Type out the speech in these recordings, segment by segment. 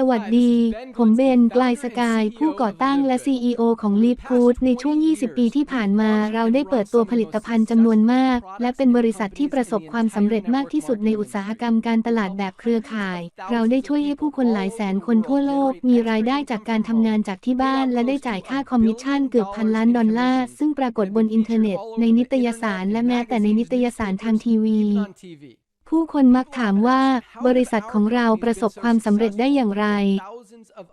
สวัสดี ผมเบน กลายสกาย ผู้ก่อตั้งและ CEO ของ l e a p Food ในช่วง 20 ปีที่ผ่านมาเราได้เปิดตัวผลิตภัณฑ์จำนวนมาก และเป็นบริษัทที่ประสบความสำเร็จมากที่สุดในอุตสาหกรรมการตลาดแบบเครือข่าย เราได้ช่วยให้ผู้คนหลายแสนคนทั่วโลก มีรายได้จากการทำงานจากที่บ้าน และได้จ่ายค่าคอมมิชชั่นเกือบพันล้านดอลลาร์ ซึ่งปรากฏบนอินเทอร์เน็ต ในนิตยสาร และแม้แต่ในนิตยสารทางทีวี ผู้คนมักถามว่าบริษัทของเราประสบความสำเร็จได้อย่างไร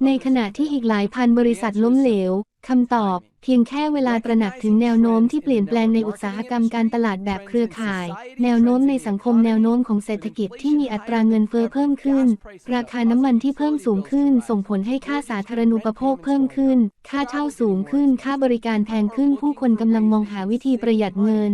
ในขณะที่อีกหลายพันบริษัทล้มเหลวคำตอบ เพียงแค่เวลาตระหนักถึงแนวโน้มที่เปลี่ยนแปลงในอุตสาหกรรมการตลาดแบบเครือข่าย แนวโน้มในสังคมแนวโน้มของเศรษฐกิจที่มีอัตราเงินเฟ้อเพิ่มขึ้น ราคาน้ำมันที่เพิ่มสูงขึ้น ส่งผลให้ค่าสาธารณูปโภคเพิ่มขึ้น ค่าเช่าสูงขึ้น ค่าบริการแพงขึ้น ผู้คนกำลังมองหาวิธีประหยัดเงิน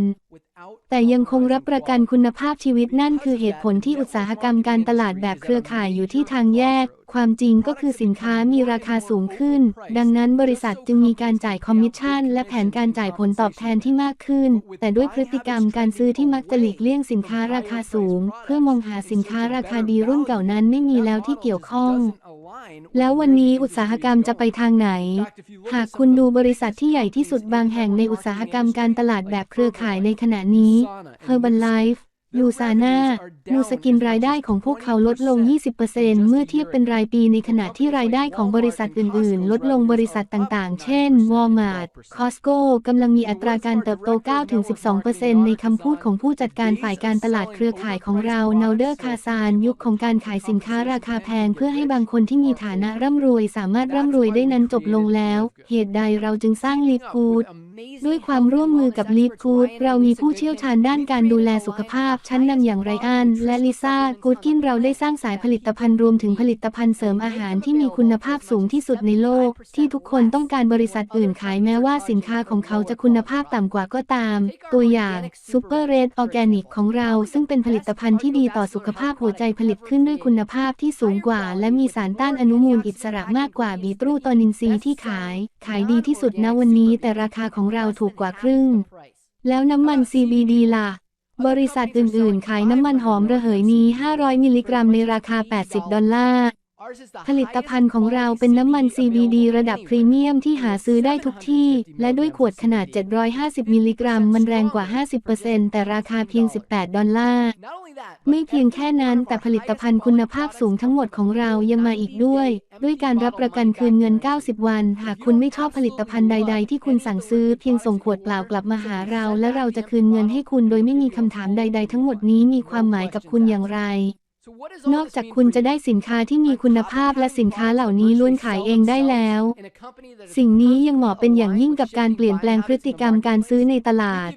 แต่ยังคงรับประกันคุณภาพชีวิตนั่นคือเหตุผลที่อุตสาหกรรมการตลาดแบบเครือข่ายอยู่ที่ทางแยก ความจริงก็คือสินค้ามีราคาสูงขึ้น ดังนั้นบริษัทจึงมีการจ่ายคอมมิชชั่น และแผนการจ่ายผลตอบแทนที่มากขึ้น แต่ด้วยพฤติกรรมการซื้อที่มักจะหลีกเลี่ยงสินค้าราคาสูง เพื่อมองหาสินค้าราคาดีรุ่นเก่านั้นไม่มีแล้วที่เกี่ยวข้อง แล้ววันนี้อุตสาหกรรมจะไปทางไหน หากคุณดูบริษัทที่ใหญ่ที่สุดบางแห่งในอุตสาหกรรมการตลาดแบบเครือข่ายในขณะนี้ Herbalife ลูซาน่านูสกินรายได้ของพวกเขาลดลง 20%เมื่อเทียบเป็นรายปีในขณะที่รายได้ของบริษัทอื่น ๆ ลดลงบริษัทต่าง ๆ เช่น Walmart Costco กำลังมีอัตราการเติบโต 9-12%ในคำพูดของผู้จัดการฝ่ายการตลาดเครือข่ายของเรา n a l d e r คาซานยุคของการขายสินค้าราคาแพงเพื่อให้บางคนที่มีฐานะร่ำรวย สามารถร่ำรวยได้นั้นจบลงแล้ว เหตุใดเราจึงสร้างลีดกูดด้วยความร่วมมือกับลีดกูดเรามีผู้เชี่ยวชาญด้านการดูแลสุขภาพชั้นนำอย่างไรอันและลิซ่ากูดกินเราได้สร้างสายผลิตภัณฑ์รวมถึงผลิตภัณฑ์เสริมอาหารที่มีคุณภาพสูงที่สุดในโลก ที่ทุกคนต้องการบริษัทอื่นขายแม้ว่าสินค้าของเขาจะคุณภาพต่ำกว่าก็ตาม ตัวอย่างซูเปอร์เรดออร์แกนิกของเราซึ่งเป็นผลิตภัณฑ์ที่ดีต่อสุขภาพหัวใจผลิตขึ้นด้วยคุณภาพที่สูงกว่า และมีสารต้านอนุมูลอิสระมากกว่าบีตรูตอนินทรีที่ขาย ขายดีที่สุดณวันนี้ แต่ราคาของเราถูกกว่าครึ่ง แล้วน้ำมัน CBD ล่ะ บริษัทอื่นๆ ขายน้ำมันหอมระเหยนี้ 500 มิลลิกรัมในราคา 80 ดอลลาร์ ผลิตภัณฑ์ของเราเป็นน้ำมัน CBD ระดับพรีเมียมที่หาซื้อได้ทุกที่ และด้วยขวดขนาด 750 มิลลิกรัม มันแรงกว่า 50%แต่ราคาเพียง 18 ดอลลาร์ ไม่เพียงแค่นั้น แต่ผลิตภัณฑ์คุณภาพสูงทั้งหมดของเรายังมาอีกด้วย ด้วยการรับประกันคืนเงิน 90 วัน หากคุณไม่ชอบผลิตภัณฑ์ใด ๆ ที่คุณสั่งซื้อ เพียงส่งขวดเปล่ากลับมาหาเรา และเราจะคืนเงินให้คุณโดยไม่มีคำถามใด ๆ ทั้งหมดนี้มีความหมายกับคุณอย่างไร นอกจากคุณจะได้สินค้าที่มีคุณภาพและสินค้าเหล่านี้ล้วนขายเองได้แล้ว สิ่งนี้ยังเหมาะเป็นอย่างยิ่งกับการเปลี่ยนแปลงพฤติกรรมการซื้อในตลาด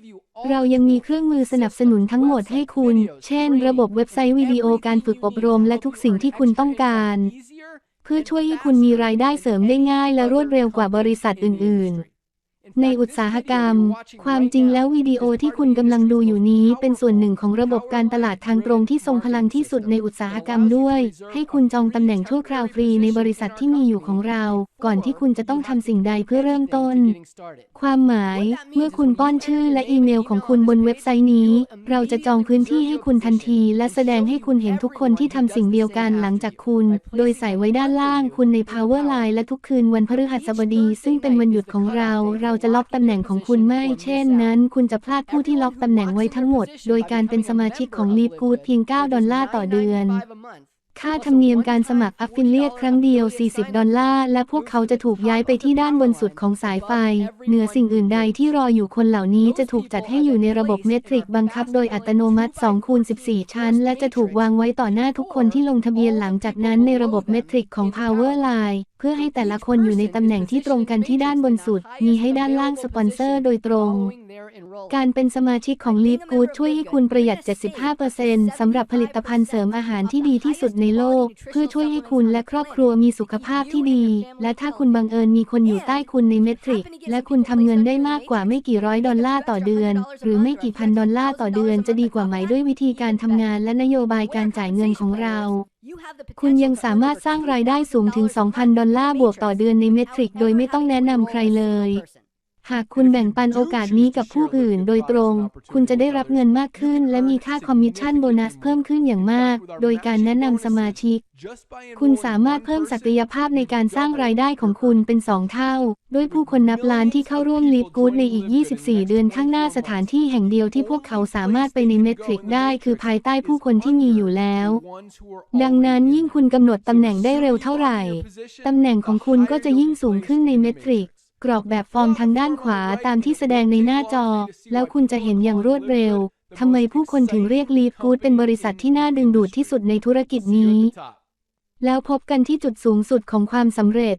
เรายังมีเครื่องมือสนับสนุนทั้งหมดให้คุณ เช่น ระบบเว็บไซต์วิดีโอการฝึกอบรมและทุกสิ่งที่คุณต้องการ เพื่อช่วยให้คุณมีรายได้เสริมได้ง่ายและรวดเร็วกว่าบริษัทอื่น ๆ ในอุตสาหกรรม ความจริงแล้ววิดีโอที่คุณกำลังดูอยู่นี้ เป็นส่วนหนึ่งของระบบการตลาดทางตรงที่ทรงพลังที่สุดในอุตสาหกรรมด้วย ให้คุณจองตำแหน่งชั่วคราวฟรีในบริษัทที่มีอยู่ของเรา ก่อนที่คุณจะต้องทำสิ่งใดเพื่อเริ่มต้น ความหมาย เมื่อคุณป้อนชื่อและอีเมลของคุณบนเว็บไซต์นี้ เราจะจองพื้นที่ให้คุณทันที และแสดงให้คุณเห็นทุกคนที่ทำสิ่งเดียวกันหลังจากคุณ โดยใส่ไว้ด้านล่างคุณใน Powerline และทุกคืนวันพฤหัสบดี ซึ่งเป็นวันหยุดของเราเราจะล็อกตำแหน่งของคุณไม่ เช่นนั้น คุณจะพลาดผู้ที่ล็อกตำแหน่งไว้ทั้งหมด โดยการเป็นสมาชิกของ Leap Good เพียง 9 ดอลลาร์ต่อเดือน ค่าธรรมเนียมการสมัคร Affiliate ครั้งเดียว 40 ดอลลาร์ และพวกเขาจะถูกย้ายไปที่ด้านบนสุดของสายไฟ เหนือสิ่งอื่นใดที่รออยู่คนเหล่านี้จะถูกจัดให้อยู่ในระบบเมตริกบังคับโดยอัตโนมัติ2คูณ14 ชั้น และจะถูกวางไว้ต่อหน้าทุกคนที่ลงทะเบียนหลังจากนั้นในระบบเมตริกของ Powerline พื่อให้แต่ละคนอยู่ในตำแหน่งที่ตรงกันที่ด้านบนสุด มีให้ด้านล่างสปอนเซอร์โดยตรง การเป็นสมาชิกของ Leap Good ช่วยให้คุณประหยัด 75%สำหรับผลิตภัณฑ์เสริมอาหารที่ดีที่สุดในโลก เพื่อช่วยให้คุณและครอบครัวมีสุขภาพที่ดี และถ้าคุณบังเอิญมีคนอยู่ใต้คุณในเมตริก และคุณทำเงินได้มากกว่าไม่กี่ร้อยดอลลาร์ต่อเดือน หรือไม่กี่พันดอลลาร์ต่อเดือนจะดีกว่าไหมด้วยวิธีการทำงานและนโยบายการจ่ายเงินของเรา คุณยังสามารถสร้างรายได้สูงถึง 2,000 ดอลลาร์บวกต่อเดือนในเมตริก โดยไม่ต้องแนะนำใครเลย หากคุณแบ่งปันโอกาสนี้กับผู้อื่นโดยตรง คุณจะได้รับเงินมากขึ้น และมีค่าคอมมิชชั่นโบนัสเพิ่มขึ้นอย่างมาก โดยการแนะนำสมาชิก คุณสามารถเพิ่มศักยภาพในการสร้างรายได้ของคุณเป็น 2 เท่า ด้วยผู้คนนับล้านที่เข้าร่วมลิฟกูดในอีก 24 เดือนข้างหน้าสถานที่แห่งเดียวที่พวกเขาสามารถไปในเมทริกได้ คือภายใต้ผู้คนที่มีอยู่แล้ว ดังนั้นยิ่งคุณกำหนดตำแหน่งได้เร็วเท่าไหร่ตำแหน่งของคุณก็จะยิ่งสูงขึ้นในเมทริก กรอกแบบฟอร์มทางด้านขวาตามที่แสดงในหน้าจอ แล้วคุณจะเห็นอย่างรวดเร็ว ทำไมผู้คนถึงเรียกลีฟกูดเป็นบริษัทที่น่าดึงดูดที่สุดในธุรกิจนี้ แล้วพบกันที่จุดสูงสุดของความสำเร็จ